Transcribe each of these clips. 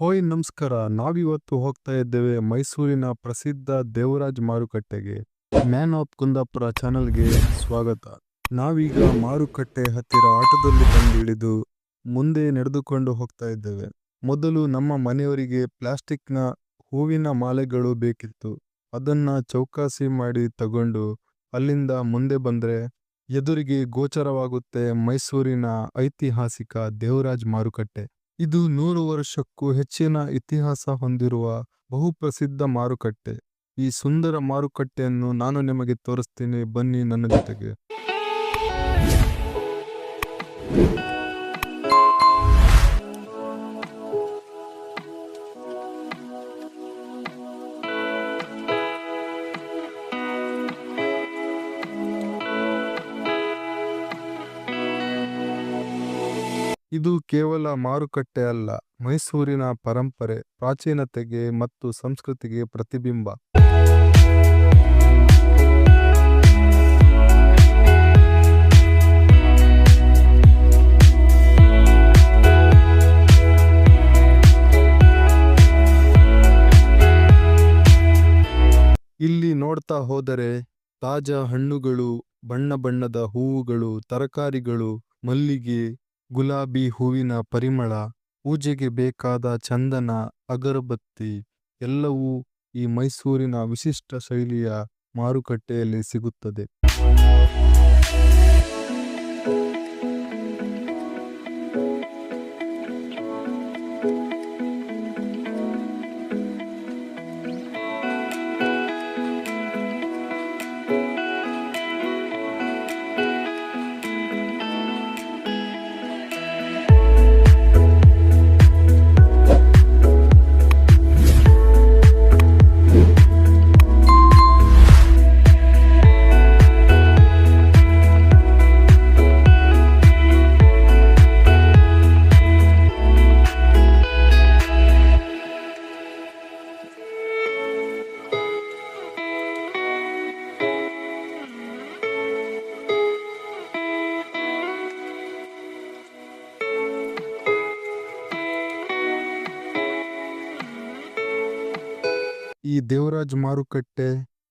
ಹೋಯ್, ನಮಸ್ಕಾರ. ನಾವಿವತ್ತು ಹೋಗ್ತಾ ಇದ್ದೇವೆ ಮೈಸೂರಿನ ಪ್ರಸಿದ್ಧ ದೇವರಾಜ್ ಮಾರುಕಟ್ಟೆಗೆ. ಮ್ಯಾನ್ ಆಫ್ ಕುಂದಾಪುರ ಚಾನಲ್ಗೆ ಸ್ವಾಗತ. ನಾವೀಗ ಮಾರುಕಟ್ಟೆ ಹತ್ತಿರ ಆಟೋದಲ್ಲಿ ಬಂದು ಇಳಿದು ಮುಂದೆ ನಡೆದುಕೊಂಡು ಹೋಗ್ತಾ ಇದ್ದೇವೆ. ಮೊದಲು ನಮ್ಮ ಮನೆಯವರಿಗೆ ಪ್ಲಾಸ್ಟಿಕ್ನ ಹೂವಿನ ಮಾಲೆಗಳು ಬೇಕಿತ್ತು. ಅದನ್ನ ಚೌಕಾಸಿ ಮಾಡಿ ತಗೊಂಡು ಅಲ್ಲಿಂದ ಮುಂದೆ ಬಂದರೆ ಎದುರಿಗೆ ಗೋಚರವಾಗುತ್ತೆ ಮೈಸೂರಿನ ಐತಿಹಾಸಿಕ ದೇವರಾಜ್ ಮಾರುಕಟ್ಟೆ. ಇದು ನೂರು ವರ್ಷಕ್ಕೂ ಹೆಚ್ಚಿನ ಇತಿಹಾಸ ಹೊಂದಿರುವ ಬಹುಪ್ರಸಿದ್ಧ ಮಾರುಕಟ್ಟೆ. ಈ ಸುಂದರ ಮಾರುಕಟ್ಟೆಯನ್ನು ನಾನು ನಿಮಗೆ ತೋರಿಸ್ತೀನಿ. ಬನ್ನಿ ನನ್ನ ಜೊತೆಗೆ. ಇದು ಕೇವಲ ಮಾರುಕಟ್ಟೆ ಅಲ್ಲ, ಮೈಸೂರಿನ ಪರಂಪರೆ, ಪ್ರಾಚೀನತೆಗೆ ಮತ್ತು ಸಂಸ್ಕೃತಿಗೆ ಪ್ರತಿಬಿಂಬ. ಇಲ್ಲಿ ನೋಡ್ತಾ ಹೋದರೆ, ತಾಜಾ ಹಣ್ಣುಗಳು, ಬಣ್ಣ ಬಣ್ಣದ ಹೂವುಗಳು, ತರಕಾರಿಗಳು, ಮಲ್ಲಿಗೆ ಗುಲಾಬಿ ಹೂವಿನ ಪರಿಮಳ ಪೂಜೆಗೆ ಬೇಕಾದ ಚಂದನ ಅಗರಬತ್ತಿ ಎಲ್ಲವೂ ಈ ಮೈಸೂರಿನ ವಿಶಿಷ್ಟ ಶೈಲಿಯ ಮಾರುಕಟ್ಟೆಯಲ್ಲಿ ಸಿಗುತ್ತದೆ. ಈ ದೇವರಾಜ್ ಮಾರುಕಟ್ಟೆ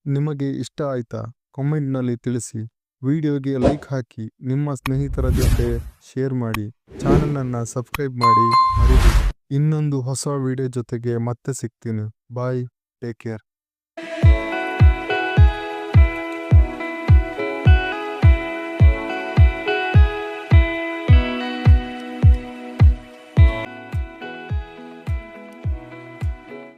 ನಿಮಗೆ ಇಷ್ಟ ಆಯ್ತಾ? ಕಾಮೆಂಟ್ನಲ್ಲಿ ತಿಳಿಸಿ. ವಿಡಿಯೋಗೆ ಲೈಕ್ ಹಾಕಿ. ನಿಮ್ಮ ಸ್ನೇಹಿತರ ಜೊತೆ ಶೇರ್ ಮಾಡಿ. ಚಾನಲನ್ನು ಸಬ್ಸ್ಕ್ರೈಬ್ ಮಾಡಿ. ಇನ್ನೊಂದು ಹೊಸ ವಿಡಿಯೋ ಜೊತೆಗೆ ಮತ್ತೆ ಸಿಗ್ತೀನಿ. Bye take care